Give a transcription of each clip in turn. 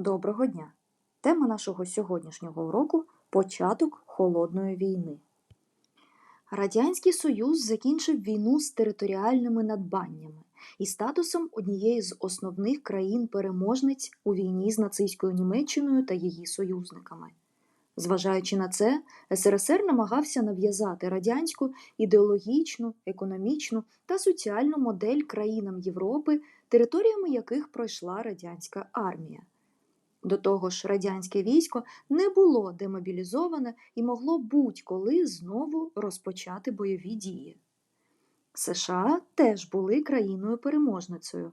Доброго дня! Тема нашого сьогоднішнього уроку початок холодної війни. Радянський Союз закінчив війну з територіальними надбаннями і статусом однієї з основних країн-переможниць у війні з нацистською Німеччиною та її союзниками. Зважаючи на це, СРСР намагався нав'язати радянську ідеологічну, економічну та соціальну модель країнам Європи, територіями яких пройшла радянська армія. До того ж, радянське військо не було демобілізоване і могло будь-коли знову розпочати бойові дії. США теж були країною-переможницею.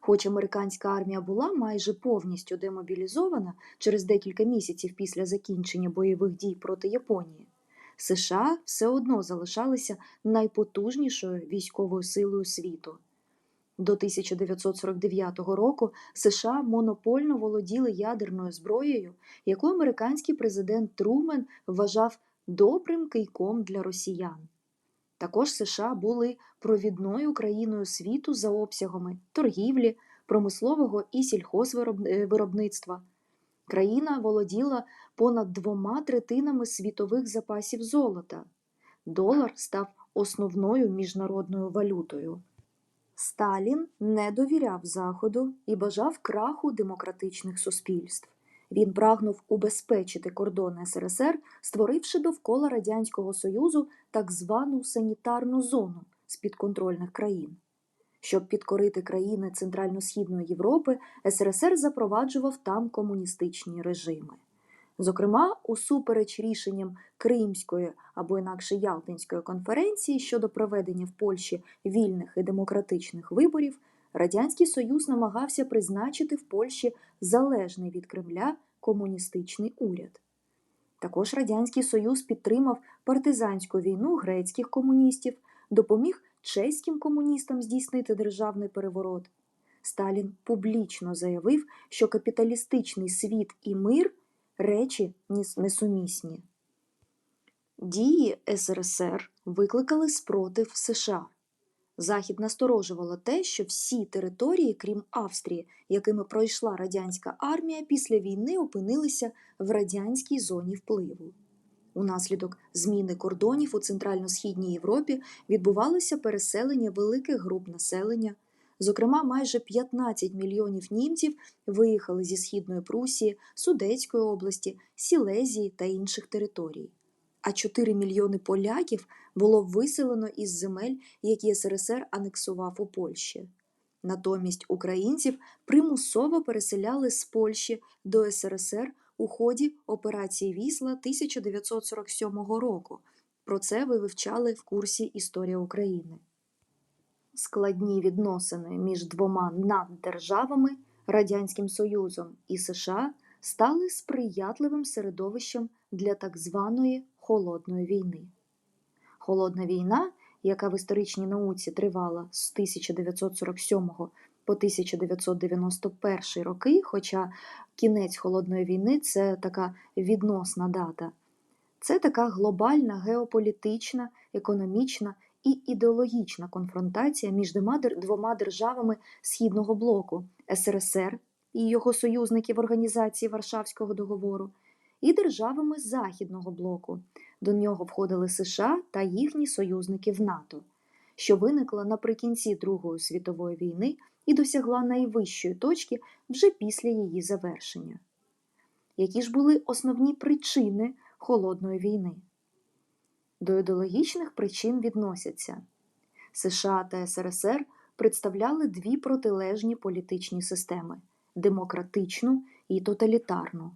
Хоч американська армія була майже повністю демобілізована через декілька місяців після закінчення бойових дій проти Японії, США все одно залишалися найпотужнішою військовою силою світу. До 1949 року США монопольно володіли ядерною зброєю, яку американський президент Трумен вважав добрим кийком для росіян. Також США були провідною країною світу за обсягами торгівлі, промислового і сільхозвиробництва. Країна володіла понад двома третинами світових запасів золота. Долар став основною міжнародною валютою. Сталін не довіряв Заходу і бажав краху демократичних суспільств. Він прагнув убезпечити кордони СРСР, створивши довкола Радянського Союзу так звану санітарну зону з підконтрольних країн. Щоб підкорити країни Центрально-Східної Європи, СРСР запроваджував там комуністичні режими. Зокрема, усупереч рішенням Кримської або інакше Ялтинської конференції щодо проведення в Польщі вільних і демократичних виборів, Радянський Союз намагався призначити в Польщі залежний від Кремля комуністичний уряд. Також Радянський Союз підтримав партизанську війну грецьких комуністів, допоміг чеським комуністам здійснити державний переворот. Сталін публічно заявив, що капіталістичний світ і мир речі несумісні. Дії СРСР викликали спротив США. Захід насторожувало те, що всі території, крім Австрії, якими пройшла радянська армія, після війни опинилися в радянській зоні впливу. Унаслідок зміни кордонів у Центрально-Східній Європі відбувалося переселення великих груп населення. Зокрема, майже 15 мільйонів німців виїхали зі Східної Прусії, Судецької області, Сілезії та інших територій. А 4 мільйони поляків було виселено із земель, які СРСР анексував у Польщі. Натомість українців примусово переселяли з Польщі до СРСР у ході операції Вісла 1947 року. Про це ви вивчали в курсі Історія України. Складні відносини між двома наддержавами Радянським Союзом і США стали сприятливим середовищем для так званої холодної війни. Холодна війна, яка в історичній науці тривала з 1947 по 1991 роки, хоча кінець холодної війни це така відносна дата, це така глобальна геополітична, економічна і ідеологічна конфронтація між двома державами Східного блоку СРСР і його союзників Організації Варшавського договору, і державами Західного блоку. До нього входили США та їхні союзники в НАТО, що виникла наприкінці Другої світової війни і досягла найвищої точки вже після її завершення. Які ж були основні причини холодної війни? До ідеологічних причин відносяться. США та СРСР представляли дві протилежні політичні системи демократичну і тоталітарну,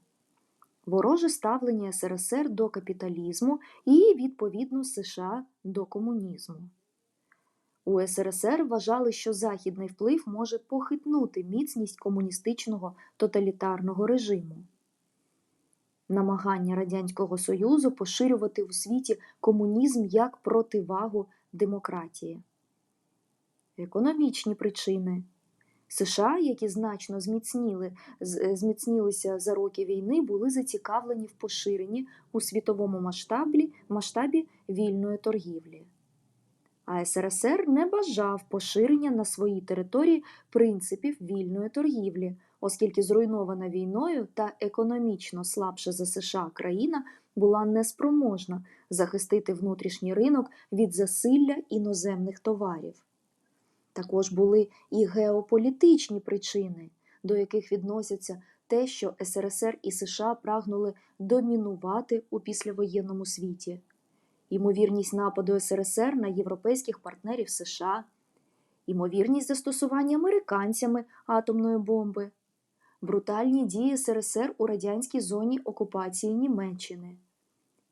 вороже ставлення СРСР до капіталізму і, відповідно, США до комунізму. У СРСР вважали, що західний вплив може похитнути міцність комуністичного тоталітарного режиму намагання Радянського Союзу поширювати у світі комунізм як противагу демократії. Економічні причини США, які значно зміцніли, зміцнілися за роки війни, були зацікавлені в поширенні у світовому масштабі, масштабі вільної торгівлі. А СРСР не бажав поширення на своїй території принципів вільної торгівлі, оскільки зруйнована війною та економічно слабша за США країна була неспроможна захистити внутрішній ринок від засилля іноземних товарів. Також були і геополітичні причини, до яких відносяться те, що СРСР і США прагнули домінувати у післявоєнному світі, ймовірність нападу СРСР на європейських партнерів США, ймовірність застосування американцями атомної бомби, брутальні дії СРСР у радянській зоні окупації Німеччини,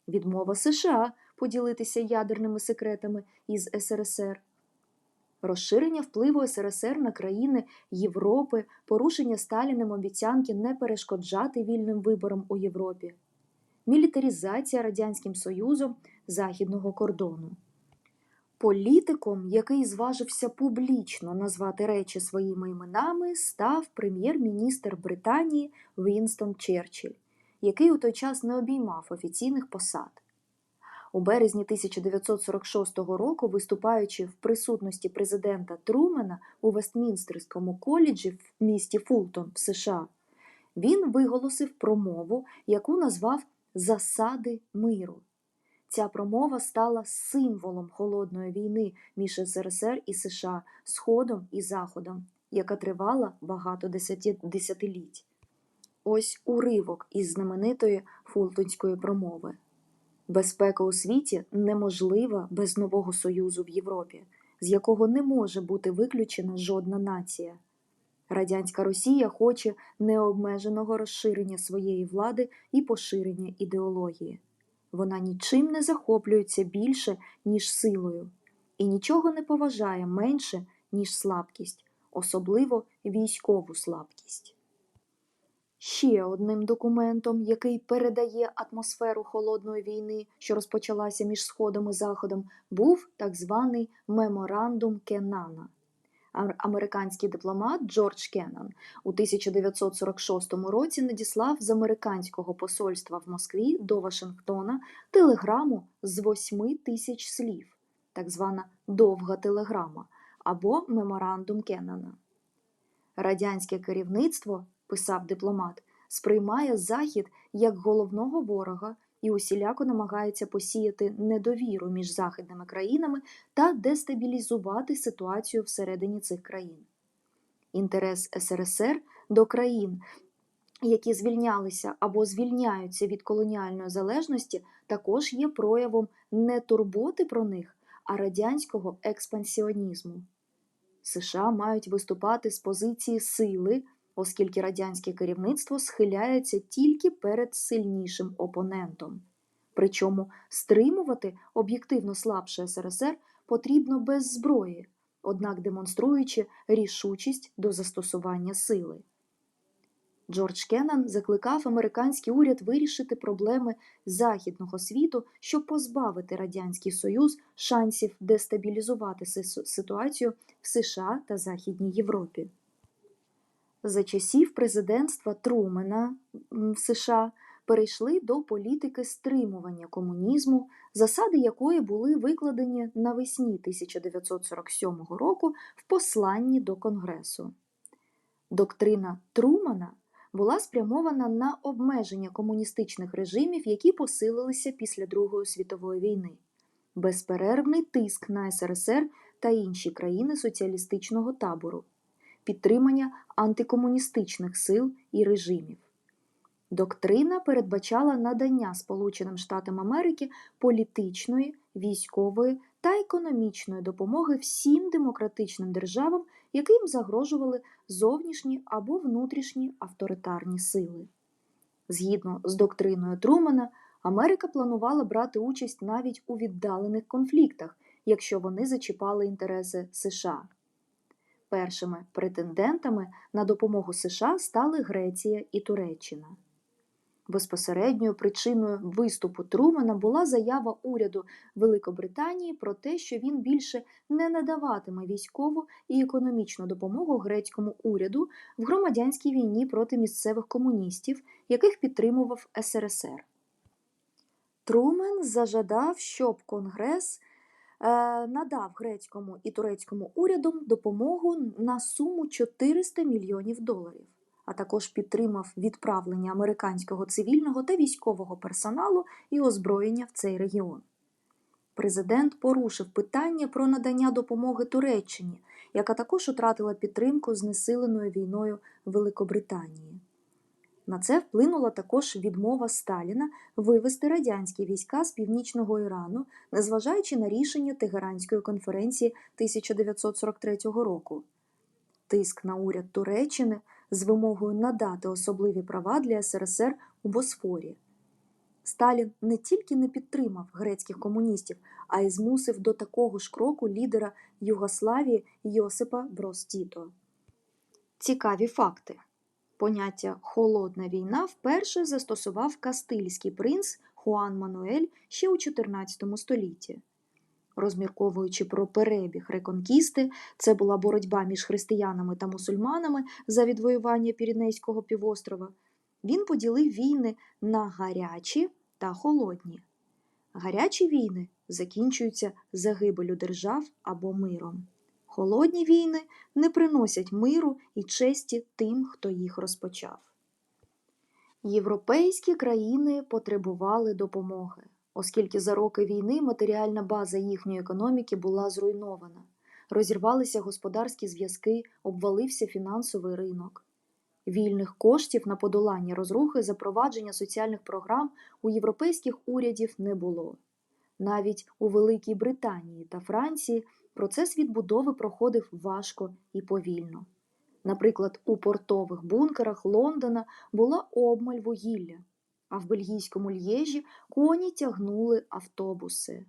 відмова США поділитися ядерними секретами із СРСР. Розширення впливу СРСР на країни Європи, порушення Сталіним обіцянки не перешкоджати вільним виборам у Європі, мілітаризація Радянським Союзом західного кордону. Політиком, який зважився публічно назвати речі своїми іменами, став прем'єр-міністр Британії Вінстон Черчилль, який у той час не обіймав офіційних посад. У березні 1946 року, виступаючи в присутності президента Трумена у Вестмінстерському коледжі в місті Фултон в США, він виголосив промову, яку назвав Засади миру. Ця промова стала символом холодної війни між СРСР і США, Сходом і Заходом, яка тривала багато десятиліть. Ось уривок із знаменитої фултонської промови. Безпека у світі неможлива без нового союзу в Європі, з якого не може бути виключена жодна нація. Радянська Росія хоче необмеженого розширення своєї влади і поширення ідеології. Вона нічим не захоплюється більше, ніж силою, і нічого не поважає менше, ніж слабкість, особливо військову слабкість. Ще одним документом, який передає атмосферу холодної війни, що розпочалася між Сходом і Заходом, був так званий Меморандум Кеннана. Американський дипломат Джордж Кеннан у 1946 році надіслав з американського посольства в Москві до Вашингтона телеграму з 8 тисяч слів, так звана довга телеграма або Меморандум Кеннана. Радянське керівництво писав дипломат, сприймає Захід як головного ворога і усіляко намагається посіяти недовіру між західними країнами та дестабілізувати ситуацію всередині цих країн. Інтерес СРСР до країн, які звільнялися або звільняються від колоніальної залежності, також є проявом не турботи про них, а радянського експансіонізму. США мають виступати з позиції сили, оскільки радянське керівництво схиляється тільки перед сильнішим опонентом. Причому стримувати об'єктивно слабше СРСР потрібно без зброї, однак демонструючи рішучість до застосування сили. Джордж Кеннан закликав американський уряд вирішити проблеми західного світу, щоб позбавити Радянський Союз шансів дестабілізувати ситуацію в США та Західній Європі. За часів президентства Трумена в США перейшли до політики стримування комунізму, засади якої були викладені навесні 1947 року в посланні до Конгресу. Доктрина Трумана була спрямована на обмеження комуністичних режимів, які посилилися після Другої світової війни, безперервний тиск на СРСР та інші країни соціалістичного табору, підтримання антикомуністичних сил і режимів. Доктрина передбачала надання Сполученим Штатам Америки політичної, військової та економічної допомоги всім демократичним державам, яким загрожували зовнішні або внутрішні авторитарні сили. Згідно з доктриною Трумана, Америка планувала брати участь навіть у віддалених конфліктах, якщо вони зачіпали інтереси США. Першими претендентами на допомогу США стали Греція і Туреччина. Безпосередньою причиною виступу Трумана була заява уряду Великобританії про те, що він більше не надаватиме військову і економічну допомогу грецькому уряду в громадянській війні проти місцевих комуністів, яких підтримував СРСР. Трумен зажадав, щоб Конгрес надав грецькому і турецькому урядам допомогу на суму 400 мільйонів доларів а також підтримав відправлення американського цивільного та військового персоналу і озброєння в цей регіон. Президент порушив питання про надання допомоги Туреччині, яка також втратила підтримку знесиленою війною Великобританії. На це вплинула також відмова Сталіна вивести радянські війська з північного Ірану, незважаючи на рішення Тегеранської конференції 1943 року. Тиск на уряд Туреччини з вимогою надати особливі права для СРСР у Босфорі. Сталін не тільки не підтримав грецьких комуністів, а й змусив до такого ж кроку лідера Югославії Йосипа Брос Тіто. Цікаві факти. Поняття холодна війна вперше застосував кастильський принц Хуан Мануель ще у 14 столітті. Розмірковуючи про перебіг реконкісти, це була боротьба між християнами та мусульманами за відвоювання Піренейського півострова. Він поділив війни на гарячі та холодні. Гарячі війни закінчуються загибелю держав або миром. Холодні війни не приносять миру і честі тим, хто їх розпочав. Європейські країни потребували допомоги, оскільки за роки війни матеріальна база їхньої економіки була зруйнована, розірвалися господарські зв'язки, обвалився фінансовий ринок. Вільних коштів на подолання розрухи запровадження соціальних програм у європейських урядів не було. Навіть у Великій Британії та Франції процес відбудови проходив важко і повільно. Наприклад, у портових бункерах Лондона була обмаль вугілля, а в бельгійському Л'єжі коні тягнули автобуси.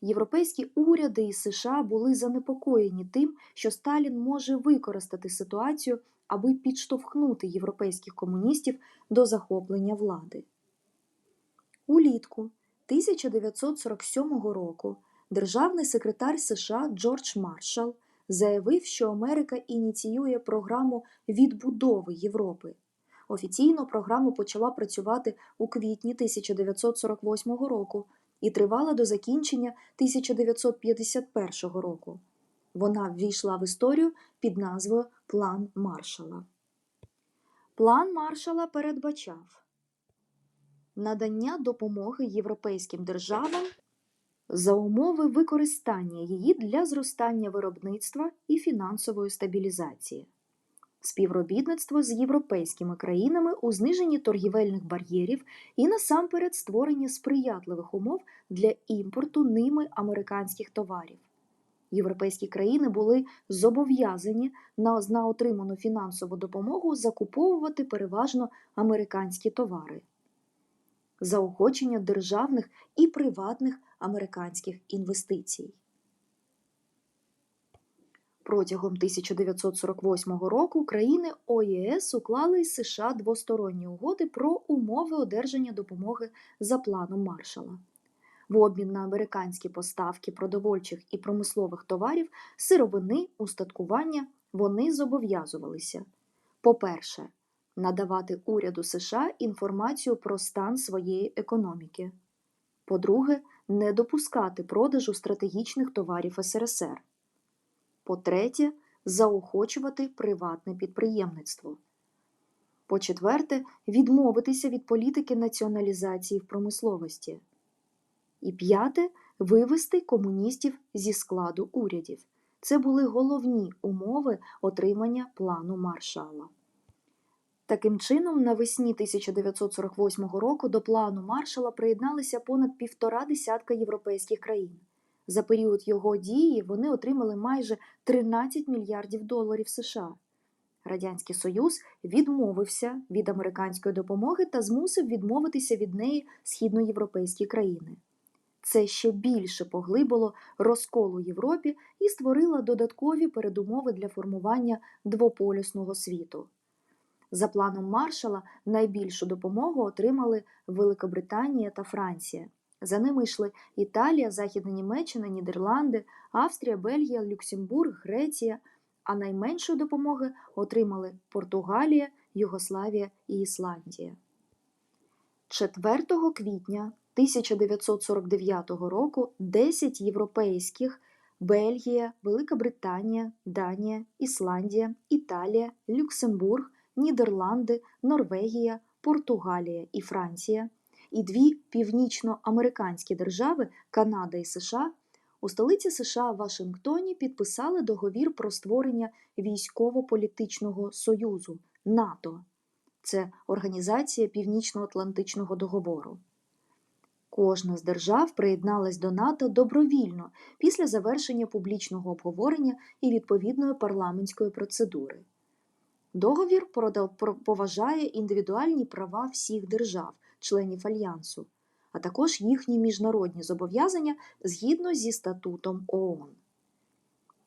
Європейські уряди і США були занепокоєні тим, що Сталін може використати ситуацію, аби підштовхнути європейських комуністів до захоплення влади. Улітку 1947 року державний секретар США Джордж Маршалл заявив, що Америка ініціює програму відбудови Європи. Офіційно програма почала працювати у квітні 1948 року і тривала до закінчення 1951 року. Вона ввійшла в історію під назвою План Маршала. План Маршала передбачав надання допомоги європейським державам за умови використання її для зростання виробництва і фінансової стабілізації, співробітництво з європейськими країнами у зниженні торгівельних бар'єрів і насамперед створення сприятливих умов для імпорту ними американських товарів. Європейські країни були зобов'язані на, на отриману фінансову допомогу закуповувати переважно американські товари заохочення державних і приватних американських інвестицій. Протягом 1948 року країни ОЄС уклали із США двосторонні угоди про умови одержання допомоги за планом Маршала. В обмін на американські поставки продовольчих і промислових товарів, сировини, устаткування вони зобов'язувалися. По-перше, надавати уряду США інформацію про стан своєї економіки. По-друге, не допускати продажу стратегічних товарів СРСР. По-третє, заохочувати приватне підприємництво. По-четверте, відмовитися від політики націоналізації в промисловості. І п'яте вивести комуністів зі складу урядів. Це були головні умови отримання плану маршала. Таким чином, навесні 1948 року до плану маршала приєдналися понад півтора десятка європейських країн. За період його дії вони отримали майже 13 мільярдів доларів США. Радянський Союз відмовився від американської допомоги та змусив відмовитися від неї східноєвропейські країни. Це ще більше поглибило розкол у Європі і створило додаткові передумови для формування двополюсного світу. За планом маршала найбільшу допомогу отримали Великобританія та Франція. За ними йшли Італія, Західна Німеччина, Нідерланди, Австрія, Бельгія, Люксембург, Греція, а найменшої допомоги отримали Португалія, Югославія і Ісландія. 4 квітня 1949 року 10 європейських Бельгія, Велика Британія, Данія, Ісландія, Італія, Люксембург, Нідерланди, Норвегія, Португалія і Франція, і дві північноамериканські держави Канада і США у столиці США Вашингтоні підписали договір про створення військово-політичного союзу НАТО. Це Організація Північно-Атлантичного договору. Кожна з держав приєдналась до НАТО добровільно після завершення публічного обговорення і відповідної парламентської процедури. Договір поважає індивідуальні права всіх держав, членів альянсу, а також їхні міжнародні зобов'язання згідно зі статутом ООН.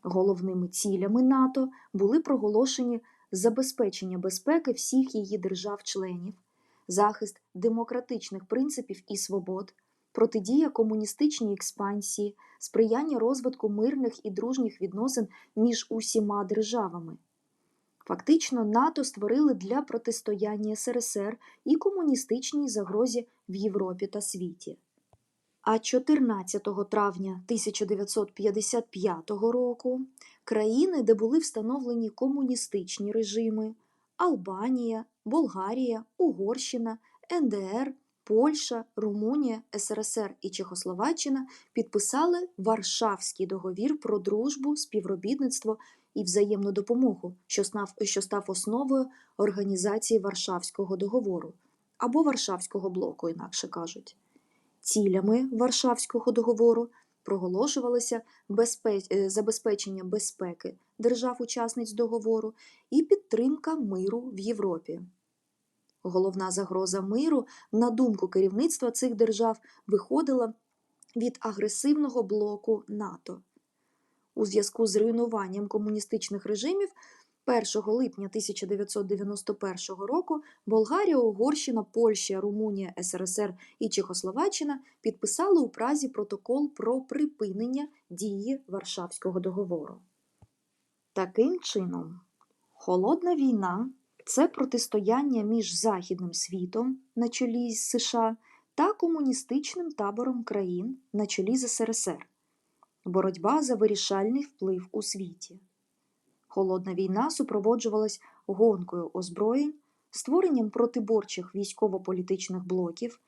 Головними цілями НАТО були проголошені забезпечення безпеки всіх її держав-членів, захист демократичних принципів і свобод, протидія комуністичній експансії, сприяння розвитку мирних і дружніх відносин між усіма державами. Фактично, НАТО створили для протистояння СРСР і комуністичній загрозі в Європі та світі. А 14 травня 1955 року країни, де були встановлені комуністичні режими Албанія, Болгарія, Угорщина, НДР, Польща, Румунія, СРСР і Чехословаччина підписали Варшавський договір про дружбу, співробітництво і взаємну допомогу, що став, що став основою організації Варшавського договору або Варшавського блоку, інакше кажуть. Цілями Варшавського договору проголошувалося е, забезпечення безпеки держав-учасниць договору і підтримка миру в Європі. Головна загроза миру, на думку керівництва цих держав, виходила від агресивного блоку НАТО. У зв'язку з руйнуванням комуністичних режимів 1 липня 1991 року Болгарія, Угорщина, Польща, Румунія, СРСР і Чехословаччина підписали у Празі протокол про припинення дії Варшавського договору. Таким чином, холодна війна це протистояння між Західним світом на чолі з США та комуністичним табором країн на чолі з СРСР. Боротьба за вирішальний вплив у світі. Холодна війна супроводжувалась гонкою озброєнь, створенням протиборчих військово-політичних блоків,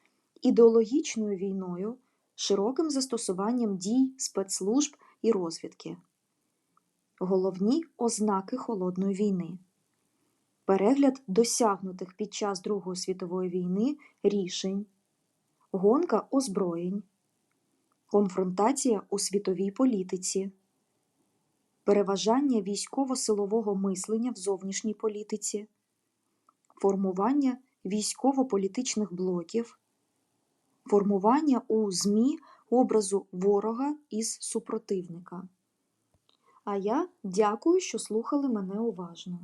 ідеологічною війною, широким застосуванням дій спецслужб і розвідки. Головні ознаки холодної війни. Перегляд досягнутих під час Другої світової війни рішень, гонка озброєнь, конфронтація у світовій політиці, переважання військово-силового мислення в зовнішній політиці, формування військово-політичних блоків, формування у ЗМІ образу ворога із супротивника. А я дякую, що слухали мене уважно.